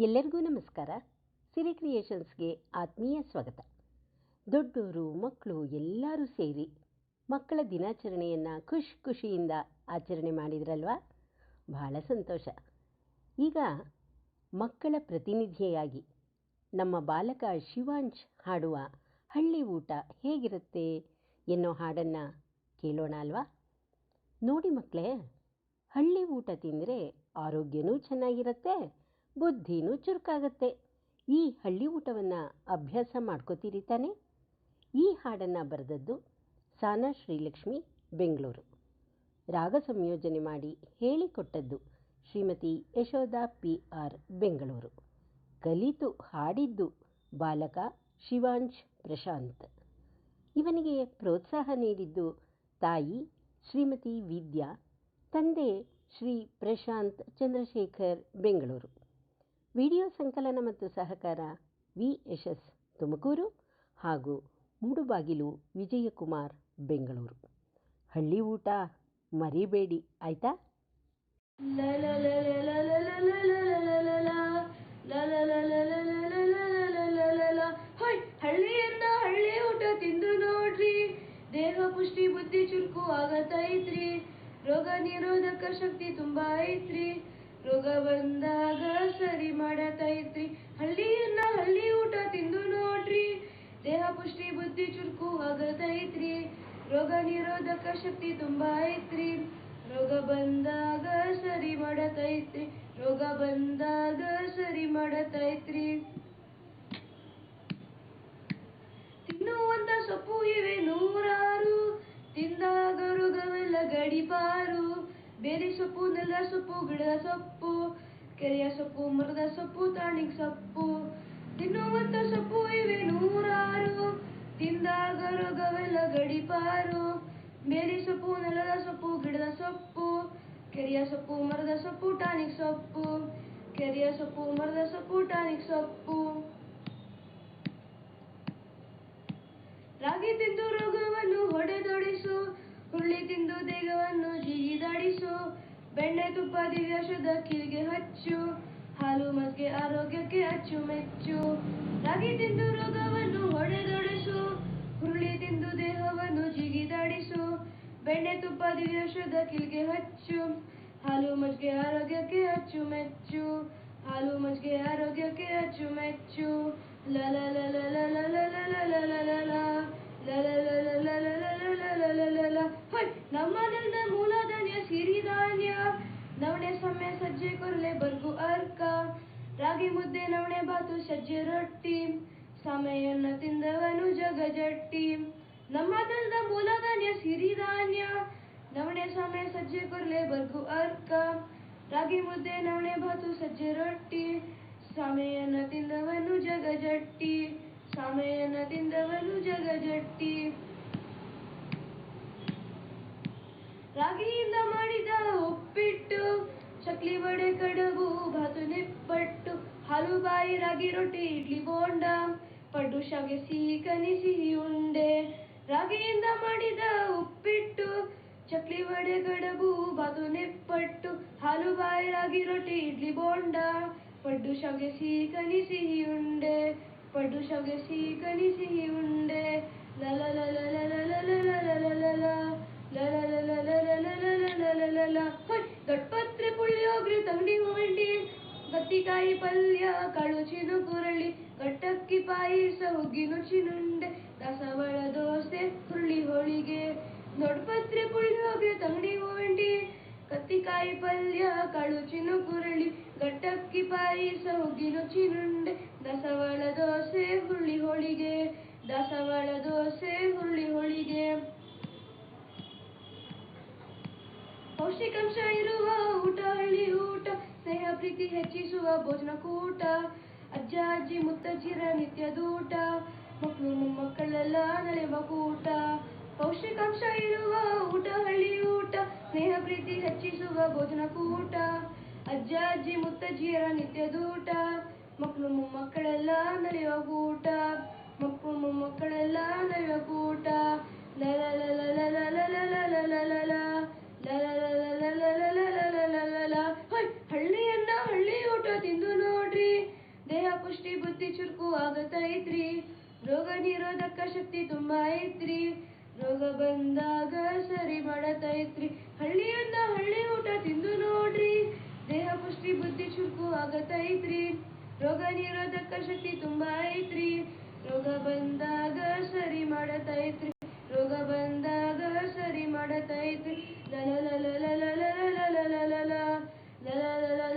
ಎಲ್ಲರಿಗೂ ನಮಸ್ಕಾರ. ಸಿರಿ ಕ್ರಿಯೇಷನ್ಸ್ಗೆ ಆತ್ಮೀಯ ಸ್ವಾಗತ. ದೊಡ್ಡವರು ಮಕ್ಕಳು ಎಲ್ಲರೂ ಸೇರಿ ಮಕ್ಕಳ ದಿನಾಚರಣೆಯನ್ನು ಖುಷಿ ಖುಷಿಯಿಂದ ಆಚರಣೆ ಮಾಡಿದ್ರಲ್ವಾ? ಬಹಳ ಸಂತೋಷ. ಈಗ ಮಕ್ಕಳ ಪ್ರತಿನಿಧಿಯಾಗಿ ನಮ್ಮ ಬಾಲಕ ಶಿವಾಂಶ್ ಹಾಡುವ ಹಳ್ಳಿ ಊಟ ಹೇಗಿರುತ್ತೆ? ಎನ್ನೋ ಹಾಡನ್ನು ಕೇಳೋಣ ಅಲ್ವಾ? ನೋಡಿ ಮಕ್ಕಳೇ ಹಳ್ಳಿ ಊಟ ತಿಂದರೆ ಆರೋಗ್ಯನೂ ಚೆನ್ನಾಗಿರುತ್ತೆ, ಬುದ್ಧಿನೂ ಚುರುಕಾಗತ್ತೆ. ಈ ಹಳ್ಳಿ ಊಟವನ್ನು ಅಭ್ಯಾಸ ಮಾಡ್ಕೋತೀರಿ ತಾನೆ? ಈ ಹಾಡನ್ನು ಬರೆದದ್ದು ಸಾನ ಶ್ರೀಲಕ್ಷ್ಮಿ, ಬೆಂಗಳೂರು. ರಾಗ ಸಂಯೋಜನೆ ಮಾಡಿ ಹೇಳಿಕೊಟ್ಟದ್ದು ಶ್ರೀಮತಿ ಯಶೋಧ ಪಿ ಆರ್, ಬೆಂಗಳೂರು. ಕಲಿತು ಹಾಡಿದ್ದು ಬಾಲಕ ಶಿವಾಂಶ್ ಪ್ರಶಾಂತ್. ಇವನಿಗೆ ಪ್ರೋತ್ಸಾಹ ನೀಡಿದ್ದು ತಾಯಿ ಶ್ರೀಮತಿ ವಿದ್ಯಾ, ತಂದೆ ಶ್ರೀ ಪ್ರಶಾಂತ್ ಚಂದ್ರಶೇಖರ್, ಬೆಂಗಳೂರು. ವಿಡಿಯೋ ಸಂಕಲನ ಮತ್ತು ಸಹಕಾರ ವಿ ಯಶಸ್ ತುಮಕೂರು ಹಾಗೂ ಮೂಡುಬಾಗಿಲು ವಿಜಯಕುಮಾರ್, ಬೆಂಗಳೂರು. ಹಳ್ಳಿ ಊಟ ಮರಿಬೇಡಿ, ಆಯ್ತಾ? ರೋಗ ನಿರೋಧಕ ಶಕ್ತಿ ತುಂಬಾ ಐತ್ರಿ. ರೋಗ ಬಂದಾಗ ಸರಿ ಮಾಡತೈತ್ರಿ ಹಳ್ಳಿಯನ್ನ ಹಳ್ಳಿ ಊಟ ತಿಂದು ನೋಡ್ರಿ. ದೇಹ ಪುಷ್ಟಿ ಬುದ್ಧಿ ಚುರುಕು ಆಗತೈತ್ರಿ ರೋಗ ನಿರೋಧಕ ಶಕ್ತಿ ತುಂಬಾ ಐತ್ರಿ. ರೋಗ ಬಂದಾಗ ಸರಿ ಮಾಡತೈತ್ರಿ ರೋಗ ಬಂದಾಗ ಸರಿ ಮಾಡತೈತ್ರಿ ತಿನ್ನುವಂತ ಸೊಪ್ಪು ಇವೆ ನೂರಾರು. ತಿಂದಾಗ ರೋಗವೆಲ್ಲ ಗಡಿಪಾರು ಬೇರೆ ಸೊಪ್ಪು ನೆಲದ ಸೊಪ್ಪು ಗಿಡದ ಸೊಪ್ಪು, ಕೆರೆಯ ಸೊಪ್ಪು, ಮರದ ಸೊಪ್ಪು ತಾಣಿಗ್ ಸೊಪ್ಪು. ತಿನ್ನುವಂತ ಸೊಪ್ಪು ಇವೆ ನೂರಾರು. ತಿಂದಾಗ ರೋಗವೆಲ್ಲ ಗಡಿಪಾರು. ಬೇರೆ ಸೊಪ್ಪು, ನೆಲದ ಸೊಪ್ಪು, ಗಿಡದ ಸೊಪ್ಪು. ಕೆರೆಯ ಸೊಪ್ಪು, ಮರದ ಸೊಪ್ಪು ಟಾನಿಕ್ ಸೊಪ್ಪು. ಕೆರೆಯ ಸೊಪ್ಪು, ಮರದ ಸೊಪ್ಪು ಟಾನಿಕ್ ಸೊಪ್ಪು. ರಾಗಿ ತಿಂದು ತುಪ್ಪ ದಿವ್ಯ ಶುದ್ಧ ಕಿವಿಗೆ ಹಚ್ಚು ಹಾಲು ಮಜ್ಗೆ ಆರೋಗ್ಯಕ್ಕೆ ಅಚ್ಚು ಮೆಚ್ಚು ರಾಗಿ ತಿಂದು ರೋಗವನ್ನು ರಾಗಿ ಮುದ್ದೆ ನವಣೆ ಬಾತು ಸಜ್ಜೆ ರೊಟ್ಟಿ, ಸಮಯನ್ನ ತಿಂದವನು ಜಗಜಟ್ಟಿ. ನಮ್ಮ ನೆಲದ ಮೂಲಧಾನ್ಯ ಸಿರಿಧಾನ್ಯ ನವಣೆ ಸಮಯ ಸಜ್ಜೆ ಕೊರ್ಲೆ ಬರ್ಗು ಅರ್ಕ. ರಾಗಿ ಮುದ್ದೆ ನವಣೆ ಬಾತು ಸಜ್ಜೆ ರೊಟ್ಟಿ, ಸಮಯನ್ನ ತಿಂದವನು ಜಗಜಟ್ಟಿ. ಸಮಯನ ತಿಂದವನು ಜಗಜಟ್ಟಿ. ಬಾಯಿ ರಾಗಿ ರೊಟ್ಟಿ ಇಡ್ಲಿ ಬೋಂಡ ಪಡ್ಡು ಶಾವಿಗೆ ಸಿಹಿ ಕನಿ ಸಿಹಿ ಉಂಡೆ ರಾಗಿಯಿಂದ ಮಾಡಿದ ಉಪ್ಪಿಟ್ಟು ಚಕ್ಲಿ ವಡೆ ಗಡಬು ಬಾತು ನಿಪ್ಪಟ್ಟು ಹಾಲು ಬಾಯಿ ರಾಗಿ ರೊಟ್ಟಿ ಇಡ್ಲಿ ಬೋಂಡ ಪಡ್ಡು ಶಾವಿಗೆ ಸಿಹಿ ಕನಿ ಸಿಹಿ ಉಂಡೆ ಪಡ್ಡು ಶಾವಿಗೆ ಸಿಹಿ ಕನಿ ಸಿಹಿ ಉಂಡೆ ಲಲ ಲಲ ಲಲ ಲಲ ಲ ಲ ಲ ಲ ಲ ಲ ಗತ್ತಿಕಾಯಿ ಪಲ್ಯ, ಕಳುಚಿನು ಕುರಳಿ ಪಾಯಿ ಪಾಯಸ ಹುಗ್ಗಿನು ಚಿನುಂಡೆ ದಾಸವಾಳ ದೋಸೆ, ಹುರುಳಿ ಹೋಳಿಗೆ ದೊಡ್ಡಪತ್ರೆ ಪುಳಿಯೋಗ್ರಿ, ತಂಗಡಿ ಹೋಂಡಿ ಕತ್ತಿಕಾಯಿ ಪಲ್ಯ ಕಳು ಚಿನು ಕುರಳಿ ಗಟ್ಟಕ್ಕಿ ಪಾಯಸ ಹುಗ್ಗಿನು ಚಿನುಂಡೆ ದಾಸವಾಳ ದೋಸೆ, ಹುರುಳಿ ಹೋಳಿಗೆ ಕೂಟ ಅಜ್ಜ ಅಜ್ಜಿ ಮುತ್ತಜ್ಜಿರ ನಿತ್ಯದೂಟ ಮಕ್ಕಳು ಮೊಮ್ಮಕ್ಕಳೆಲ್ಲ ನಡೆಯುವ ಕೂಟ ಪೌಷ್ಟಿಕಾಂಶ ಇರುವ ಊಟ ಹಳ್ಳಿ ಊಟ ಸ್ನೇಹ ಪ್ರೀತಿ ಹೆಚ್ಚಿಸುವ ಭೋಜನ ಕೂಟ ಅಜ್ಜ ಅಜ್ಜಿ ಮುತ್ತಜ್ಜಿಯರ ನಿತ್ಯದೂಟ ಮಕ್ಕಳು ಮೊಮ್ಮಕ್ಕಳೆಲ್ಲ ನಡೆಯುವ ಕೂಟ ಮಕ್ಕಳು ಮೊಮ್ಮಕ್ಕಳೆಲ್ಲ ನಡೆಯುವ ಕೂಟ ಲ ಶಕ್ತಿ ತುಂಬ ಐತ್ರಿ. ರೋಗ ಬಂದಾಗ ಸರಿ ಮಾಡತೈತ್ರಿ ಹಳ್ಳಿಯನ್ನ ಹಳ್ಳಿ ಊಟ ತಿಂದು ನೋಡ್ರಿ. ದೇಹ ಪುಷ್ಟಿ, ಬುದ್ಧಿ ಚುರುಕು ಆಗತೈತ್ರಿ ರೋಗ ನಿರೋಧಕ ಶಕ್ತಿ ತುಂಬಾ ಐತ್ರಿ. ರೋಗ ಬಂದಾಗ ಸರಿ ಮಾಡತೈತ್ರಿ ರೋಗ ಬಂದಾಗ ಸರಿ ಮಾಡತೈತ್ರಿ ಲಲ ಲಲ ಲಲ ಲಲ ಲಲ ಲಲ ಲಲ